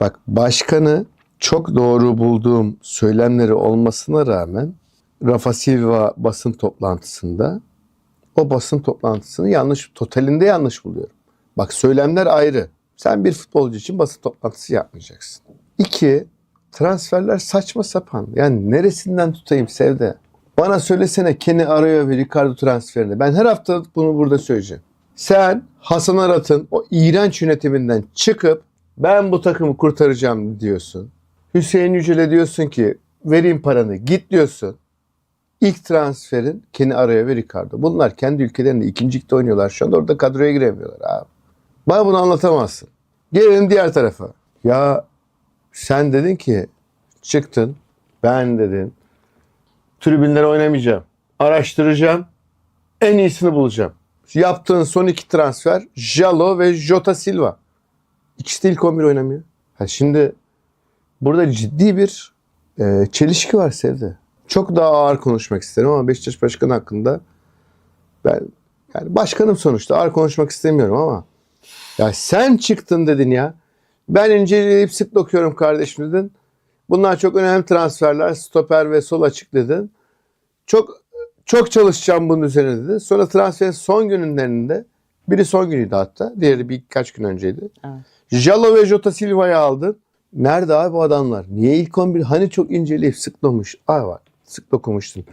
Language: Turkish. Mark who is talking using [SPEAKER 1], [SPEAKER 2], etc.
[SPEAKER 1] Bak başkanı çok doğru bulduğum söylemleri olmasına rağmen Rafa Silva basın toplantısında o basın toplantısını yanlış, totalinde yanlış buluyorum. Bak söylemler ayrı. Sen bir futbolcu için basın toplantısı yapmayacaksın. İki, transferler saçma sapan. Yani neresinden tutayım Sevde? Bana söylesene Kenny Arroyo ve Ricardo transferini. Ben her hafta bunu burada söyleyeceğim. Sen Hasan Arat'ın o iğrenç yönetiminden çıkıp ben bu takımı kurtaracağım diyorsun. Hüseyin Yücel'e diyorsun ki vereyim paranı git diyorsun. İlk transferin Kenny Arroyo ve Ricardo. Bunlar kendi ülkelerinde ikinci ligde oynuyorlar. Şu anda orada kadroya giremiyorlar abi. Bana bunu anlatamazsın. Gelelim diğer tarafa. Ya sen dedin ki çıktın ben dedin tribünlere oynamayacağım. Araştıracağım. En iyisini bulacağım. Yaptığın son iki transfer Jalo ve Jota Silva. İkisi de ilk 11 oynamıyor. Ha şimdi burada ciddi bir e, çelişki var Sevde. Çok daha ağır konuşmak isterim ama Beşiktaş Başkanı hakkında ben yani başkanım sonuçta ağır konuşmak istemiyorum ama ya sen çıktın dedin ya. Ben inceleyip sık dokuyorum kardeşim dedin. Bunlar çok önemli transferler. Stoper ve sol açık dedin. Çok çok çalışacağım bunun üzerine dedin. Sonra transferin son günlerinde biri son günüydü hatta. Diğeri birkaç gün önceydi.
[SPEAKER 2] Evet.
[SPEAKER 1] Jalo ve Jota Silva'yı aldın. Nerede abi bu adamlar? Niye ilk 11? Hani çok inceleyip sık dokuş. Aa bak sık dokumuştun.